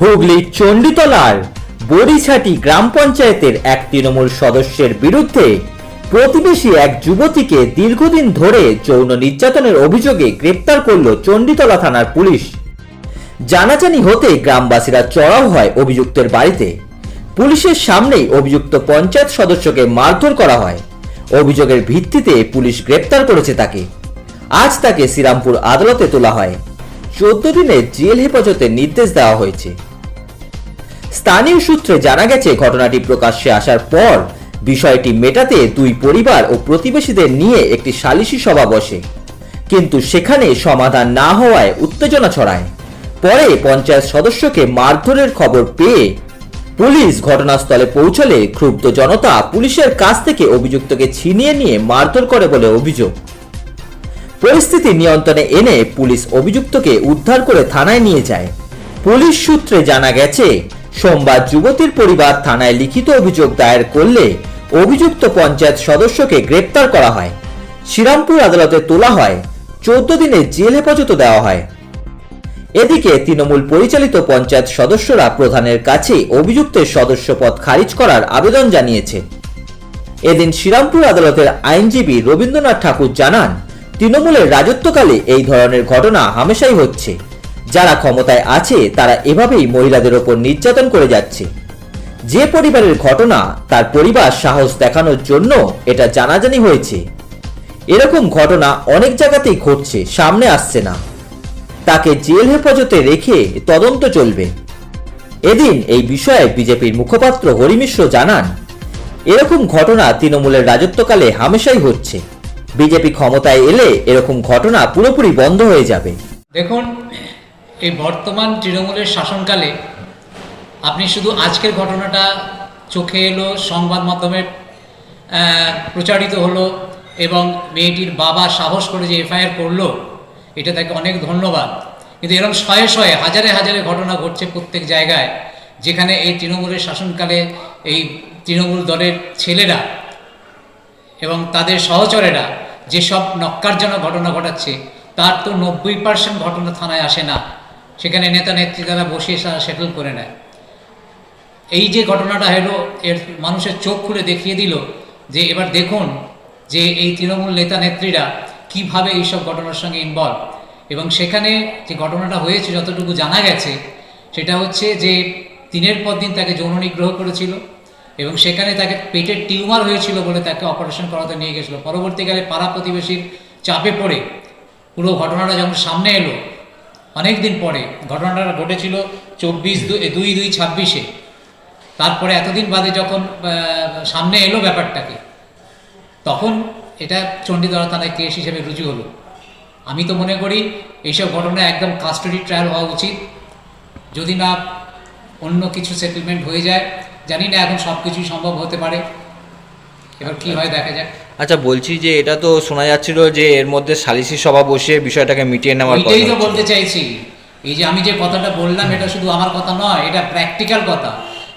হুগলির চণ্ডীতলার বড়িছাটি গ্রাম পঞ্চায়েতের এক তৃণমূল সদস্যের বিরুদ্ধে প্রতিবেশী এক যুবতীকে দীর্ঘদিন ধরে যৌন নির্যাতনের অভিযোগে গ্রেপ্তার করল চণ্ডীতলা থানার পুলিশ। জানাজানি হতে গ্রামবাসীরা চড়াও হয় অভিযুক্তের বাড়িতে। পুলিশের সামনেই অভিযুক্ত পঞ্চায়েত সদস্যকে মারধর করা হয়। অভিযোগের ভিত্তিতে পুলিশ গ্রেপ্তার করেছে তাকে। আজ তাকে শ্রীরামপুর আদালতে তোলা হয়। চোদ্দ দিনের জেল হেফাজতের নির্দেশ দেওয়া হয়েছে। স্থানীয় সূত্রে জানা গেছে, ঘটনাটি প্রকাশ্যে আসার পর বিষয়টি মেটাতে দুই পরিবার ও প্রতিবেশীদের নিয়ে একটি সালিশি সভা বসে। কিন্তু সেখানে সমাধান না হওয়ায় উত্তেজনা ছড়ায়। পরে পঞ্চায়েত সদস্যকে মারধরের খবর পেয়ে পুলিশ ঘটনাস্থলে পৌঁছলে ক্ষুব্ধ জনতা পুলিশের কাছ থেকে অভিযুক্তকে ছিনিয়ে নিয়ে মারধর করে বলে অভিযোগ। পরিস্থিতি নিয়ন্ত্রণে এনে পুলিশ অভিযুক্তকে উদ্ধার করে থানায় নিয়ে যায়। পুলিশ সূত্রে জানা গেছে সোমবার যুবতীর পরিবার থানায় লিখিত অভিযোগ দায়ের করলে অভিযুক্ত পঞ্চায়েত সদস্যকে গ্রেপ্তার করা হয়। শ্রীরামপুর আদালতে তোলা হয়, চোদ্দ দিনের জেল হেফাজত দেওয়া হয়। এদিকে তৃণমূল পরিচালিত পঞ্চায়েত সদস্যরা প্রধানের কাছে অভিযুক্তের সদস্য পদ খারিজ করার আবেদন জানিয়েছে। এদিন শ্রীরামপুর আদালতের আইনজীবী রবীন্দ্রনাথ ঠাকুর জানান, তৃণমূলের রাজত্বকালে এই ধরনের ঘটনা হামেশাই হচ্ছে। যারা ক্ষমতায় আছে, তারা এভাবেই মহিলাদের ওপর নির্যাতন করে যাচ্ছে। যে পরিবারের ঘটনা, তার পরিবার সাহস দেখানোর জন্য এটা জানাজানি হয়েছে। এরকম ঘটনা অনেক জায়গাতেই ঘটছে, সামনে আসছে না। তাকে জেল হেফাজতে রেখে তদন্ত চলবে। এদিন এই বিষয়ে বিজেপির মুখপাত্র হরিমিশ্র জানান, এরকম ঘটনা তৃণমূলের রাজত্বকালে হামেশাই হচ্ছে। বিজেপি ক্ষমতায় এলে এরকম ঘটনা পুরোপুরি বন্ধ হয়ে যাবে। দেখুন এই বর্তমান তৃণমূলের শাসনকালে আপনি শুধু আজকের ঘটনাটা চোখে এলো, সংবাদ মাধ্যমে প্রচারিত হলো এবং মেয়েটির বাবা সাহস করে যে এফআইআর করল, এটা তাকে অনেক ধন্যবাদ। কিন্তু এরকম শয়ে শয়ে, হাজারে হাজারে ঘটনা ঘটছে প্রত্যেক জায়গায়, যেখানে এই তৃণমূলের শাসনকালে এই তৃণমূল দলের ছেলেরা এবং তাদের সহচরেরা যেসব নক্কারজনক ঘটনা ঘটাচ্ছে, তার তো নব্বই পার্সেন্ট ঘটনা থানায় আসে না। সেখানে নেতা নেত্রী তারা বসে সেটেল করে নেয়। এই যে ঘটনাটা হলো এর মানুষের চোখ খুলে দেখিয়ে দিল যে এবার দেখুন যে এই তৃণমূল নেতা নেত্রীরা কীভাবে এইসব ঘটনার সঙ্গে ইনভলভ এবং সেখানে যে ঘটনাটা হয়েছে, যতটুকু জানা গেছে, সেটা হচ্ছে যে দিনের পর দিন তাকে যৌন নিগ্রহ করেছিল এবং সেখানে তাকে পেটের টিউমার হয়েছিল বলে তাকে অপারেশন করাতে নিয়ে গেছিল। পরবর্তীকালে পাড়া প্রতিবেশীর চাপে পড়ে পুরো ঘটনাটা যখন সামনে এলো অনেক দিন পরে ঘটনাটা ঘটেছিল চব্বিশ দুই দুই ছাব্বিশে। তারপরে এতদিন বাদে যখন সামনে এলো ব্যাপারটাকে, তখন এটা চণ্ডীদলা থানায় কেস হিসেবে রুজু হলো। আমি তো মনে করি এইসব ঘটনা একদম কাস্টডি ট্রায়াল হওয়া উচিত। যদি না অন্য কিছু সেটেলমেন্ট হয়ে যায়, জানি না এখন সব কিছুই সম্ভব হতে পারে। এবার কি হয় দেখা যাক। আচ্ছা বলছি যে এটা তো শোনা যাচ্ছিল যে এর মধ্যে সালিসি সভা বসে বিষয়টাকে মিটিয়ে নেওয়ার কথা তো বলতে চাইছি। এই যে আমি যে কথাটা বললাম এটা শুধু আমার কথা নয় এটা প্র্যাকটিক্যাল কথা।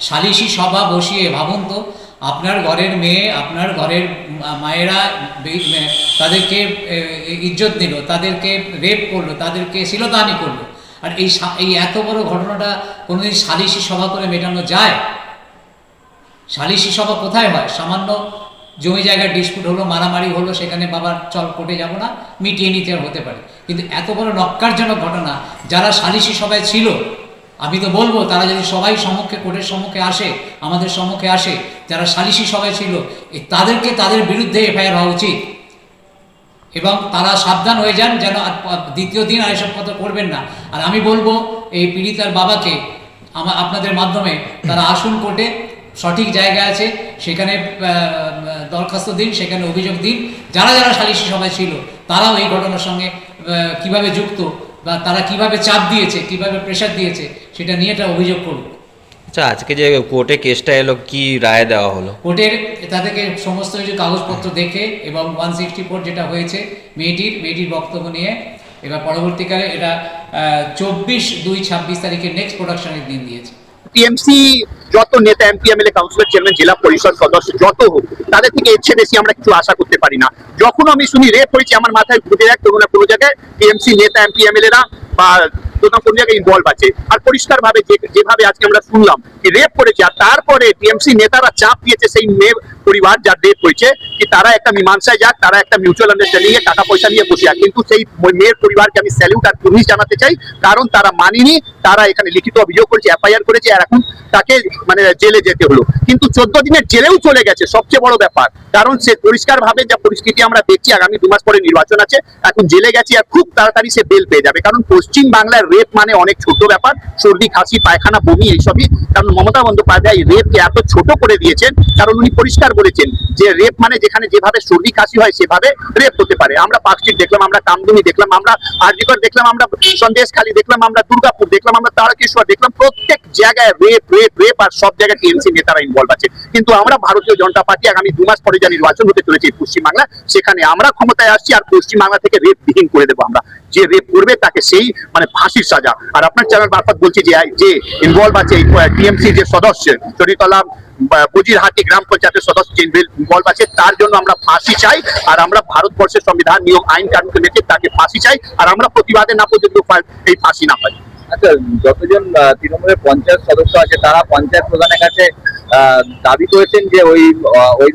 সালিশি সভা বসিয়ে ভাবুন তো আপনার ঘরের মেয়ে আপনার ঘরের মায়েরা তাদেরকে ইজ্জত দিল তাদেরকে রেপ করল তাদেরকে শিলতাহানি করল। আর এই এই এত বড় ঘটনাটা কোনোদিন সালিশি সভা করে মেটানো যায়? সালিশি সভা কোথায় হয়? সামান্য জমি জায়গার ডিসপুট হলো, মারামারি হলো, সেখানে বাবার চল কোর্টে যাব না, মিটিয়ে নিতে হতে পারে। কিন্তু এত বড় নক্কারজনক ঘটনা, যারা সালিশি সভায় ছিল, আমি তো বলব, তারা যদি সবাই সম্মুখে কোর্টের সম্মুখে আসে, আমাদের সম্মুখে আসে, যারা সালিশি সভায় ছিল তাদেরকে তাদের বিরুদ্ধে এফআইআর হওয়া উচিত। এবং তারা সাবধান হয়ে যান যেন আর দ্বিতীয় দিন আর এসব কথা করবেন না। আর আমি বলব, এই পীড়িতার বাবাকে আমার আপনাদের মাধ্যমে তারা আসুন কোর্টে সঠিক জায়গা আছে সেখানে দরখাস্ত দিন সেখানে অভিযোগ দিন। যারা যারা সালিশি সভায় ছিল তারাও এই ঘটনার সঙ্গে কীভাবে যুক্ত বা তারা কীভাবে চাপ দিয়েছে কীভাবে প্রেশার দিয়েছে সেটা নিয়ে একটা অভিযোগ করুক আচ্ছা আজকে যে কোর্টে কেসটা এলো কি রায় দেওয়া হলো? কোর্টের তাদেরকে সমস্ত কিছু কাগজপত্র দেখে এবং ওয়ান সিক্সটি ফোর যেটা হয়েছে মেয়েটির মেয়েটির বক্তব্য নিয়ে এবার পরবর্তীকালে এটা চব্বিশ দুই ছাব্বিশ তারিখে নেক্সট প্রোডাকশনের দিন দিয়েছে। টিএমসি যত নেতা এমপি এমএলএ কাউন্সিলর চেয়ারম্যান জেলা পরিষদ সদস্য, যত হোক, তাদের থেকে এর বেশি আমরা কিছু আশা করতে পারি না। যখন আমি শুনি রেপ হয়েছে আমার মাথায় ঘুরে এক কোনো না কোনো জায়গায় টিএমসি নেতা এমপি এমএলএরা বা ইনভলভ আছে। আর পরিষ্কার ভাবে যেভাবে আজকে আমরা শুনলাম রেপ তারপরে নেতারা চাপ তারা একটা মীমাংসায় যাক, তারা একটা টাকা পয়সা নিয়ে বসে কিন্তু সেই পরিবারকে আমি জানাতে চাই, কারণ তারা মানিনি, তারা এখানে লিখিত অভিযোগ করেছে, এফআইআর করেছে, আর এখন তাকে মানে জেলে যেতে হলো। কিন্তু চোদ্দ দিনের জেলেও চলে গেছে, সবচেয়ে বড় ব্যাপার। কারণ সে পরিষ্কার ভাবে যা পরিস্থিতি আমরা দেখছি, আগামী দু মাস পরে নির্বাচন আছে, এখন জেলে গেছে, আর খুব তাড়াতাড়ি সে বেল পেয়ে যাবে। কারণ পশ্চিম বাংলার রেপ মানে অনেক ছোট ব্যাপার, সর্দি খাসি পায়খানা, বমি এইসবই। কারণ মমতা বন্দ্যোপাধ্যায় রেপকে এত ছোট করে দিয়েছেন, কারণ উনি পরিষ্কার বলেছেন যে রেপ মানে যেখানে যেভাবে সর্দি খাসি হয় সেভাবে রেপ হতে পারে। আমরা পার্কস্ট্রিট দেখলাম, আমরা কামদুনি দেখলাম, আমরা আরজিকর দেখলাম, আমরা সন্দেশখালী দেখলাম, আমরা দুর্গাপুর দেখলাম, আমরা তারকেশ্বর দেখলাম, প্রত্যেক জায়গায় রেপ রেপ রেপ আর সব জায়গায় টিএমসি নেতারা ইনভলভ আছে। কিন্তু আমরা ভারতীয় জনতা পার্টি আগামী দু মাস পরে যা নির্বাচন হতে চলেছে পশ্চিমবাংলা, সেখানে আমরা ক্ষমতায় আসছি আর পশ্চিমবাংলা থেকে রেপ বিহীন করে দেবো আমরা। যে রেপ করবে তাকে সেই মানে ফাঁসির সাজা। আর আপনার চ্যানেল মারফত বলছি যে যে ইনভলভ আছে টিএমসি যে সদস্য চরিতলা বজিরহাটি গ্রাম পঞ্চায়েতের সদস্য যে ইনভলভ আছে, তার জন্য আমরা ফাঁসি চাই। আর আমরা ভারতবর্ষের সংবিধান নিয়ম আইন, কানুনকে মেনে তাকে ফাঁসি চাই। আর আমরা প্রতিবাদে না পর্যন্ত এই ফাঁসি না পাই আচ্ছা যতজন তৃণমূলের পঞ্চায়েত সদস্য আছে, তারা পঞ্চায়েত প্রধানের কাছে দাবি করেছেন যে ওই ওই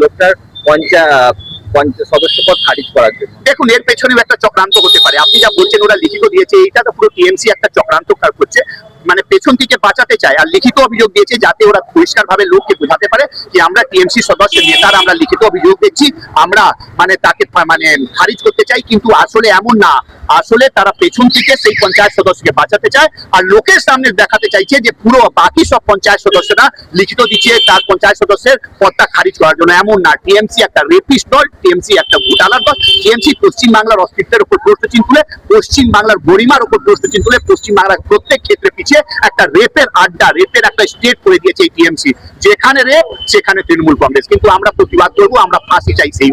লোকটার পঞ্চায়েত পঞ্চায়েত সদস্য পদ খারিজ করার জন্য। দেখুন, এর পেছনেও একটা চক্রান্ত হতে পারে। আপনি যা বলছেন, ওরা লিখিত দিয়েছে, এইটা তো পুরো টিএমসি একটা চক্রান্ত করছে। মানে পেছন থেকে বাঁচাতে চায় আর লিখিত অভিযোগ দিয়েছে যাতে ওরা পরিষ্কার ভাবে লোককে বোঝাতে পারে যে আমরা টিএমসি সদস্য নেতারা আমরা লিখিত অভিযোগ দিচ্ছি, আমরা মানে তাকে মানে খারিজ করতে চাই, কিন্তু আসলে এমন না। আসলে তারা পেছন থেকে সেই পঞ্চায়েত সদস্যকে বাঁচাতে চায় আর লোকের সামনে দেখাতে চাইছে যে পুরো বাকি সব পঞ্চায়েত সদস্যরা লিখিত দিচ্ছে তার পঞ্চায়েত সদস্যের পদটা খারিজ করার জন্য। এমন না, টিএমসি একটা রেপিস্ট দল, টিএমসি একটা ঘোটালার দল, টিএমসি পশ্চিম বাংলার অস্তিত্বের উপর প্রশ্ন চিহ্ন তুলে পশ্চিম বাংলার গরিমার উপর প্রশ্ন চিহ্ন তুলে পশ্চিম বাংলার প্রত্যেক ক্ষেত্রে পিছিয়ে একটা রেপের আড্ডা রেপের একটা স্টেট করে দিয়েছে এই টিএমসি যেখানে রেপ সেখানে তৃণমূল কংগ্রেস। কিন্তু আমরা প্রতিবাদ করব, আমরা ফাঁসি চাই সেই